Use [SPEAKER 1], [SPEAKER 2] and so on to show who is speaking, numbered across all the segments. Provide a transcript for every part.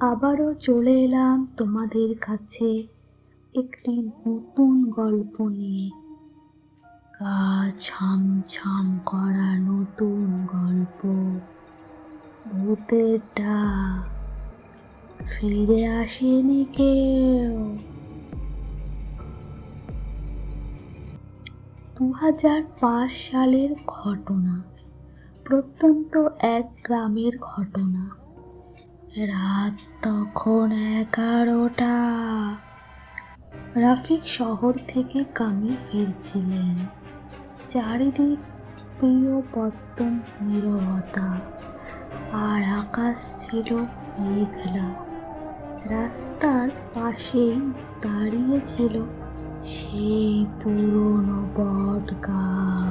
[SPEAKER 1] আবারও চলে এলাম তোমাদের কাছে একটি নতুন গল্প নিয়ে। গা ছমছম করা নতুন গল্প। ভূতের ডাক। ফিরে আসেনি কেউ। দু হাজার পাঁচ সালের ঘটনা। প্রত্যন্ত এক গ্রামের ঘটনা। রাত তখন এগারোটা। রাফিক শহর থেকে কামে ফিরছিলেন। চারিদিক প্রিয় পত্তন নীরবতা, আর আকাশ ছিল মেঘলা। রাস্তার পাশেই দাঁড়িয়েছিল সেই পুরনো বট গাছ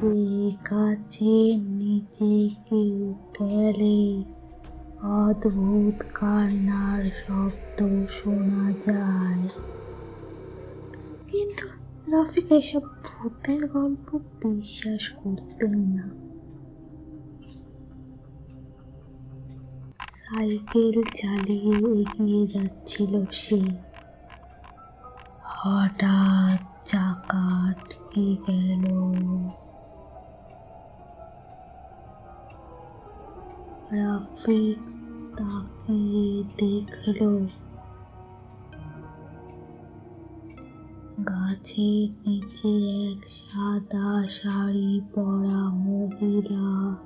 [SPEAKER 1] যে গাছের নিচে কেউ গেলে অদ্ভুত কান্নার শব্দ শোনা যায়। কিন্তু রফিক এসব ভূতের গল্প বিশ্বাস করতেন না। সাইকেল চালিয়ে এগিয়ে যাচ্ছিল সে। হঠাৎ চাকা আটকে গেল। রাফিক তাকিয়ে দেখল। গাছের নিচে এক সাদা শাড়ি পরা মহিলা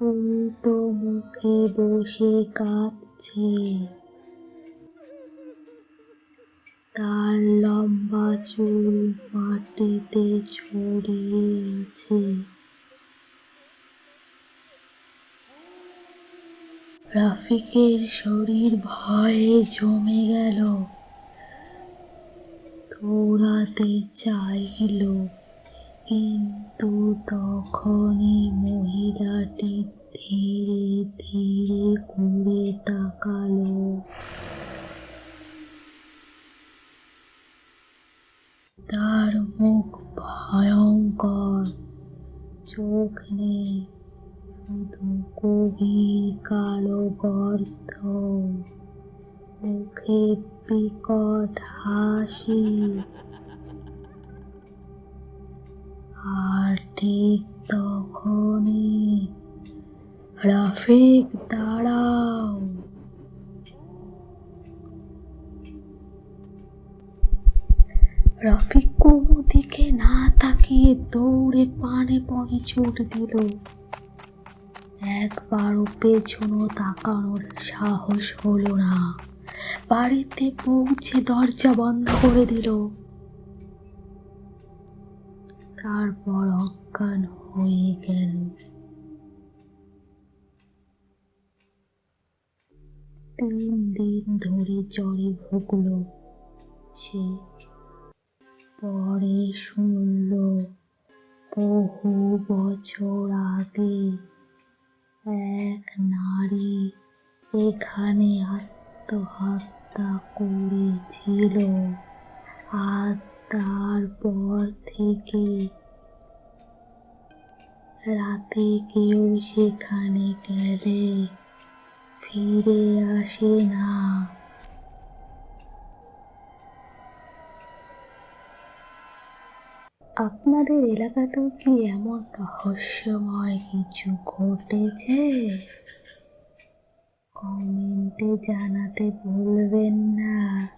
[SPEAKER 1] উল্টো মুখে বসে কাঁদছে। তার লম্বা চুল মাটিতে ছড়িয়ে আছে রাফিকের শরীর ভয়ে জমে গেল। দৌড়াতে চাইল, কিন্তু তখনই মহিলাটি ধীরে ধীরে ঘুরে তাকালো। তার মুখ ভয়ঙ্কর, চোখ নেই। গভীর কালো গর্ত মুখে বিকট হাসি। আর ঠিক তখনই রাফিক দাঁড়াও। রফিক কোনো দিকে না তাকিয়ে দৌড়ে পানে পনে ছুট দিল। একবারও পেছনও তাকানোর সাহস হলো না। বাড়িতে পৌঁছে দরজা বন্ধ করে দিল। তারপর অজ্ঞান হয়ে গেল। তিন দিন ধরে জ্বরে ভুগলো। সে পরে শুনল বহু বছর আগে। এক নারী এখানে আত্মহত্যা করেছিল। আর তারপর থেকে রাতে কেউ সেখানে গেলে ফিরে আসে না। আপনাদের এলাকাতেও কি এমন রহস্যময় কিছু ঘটেছে? কমেন্টে জানাতে ভুলবেন না।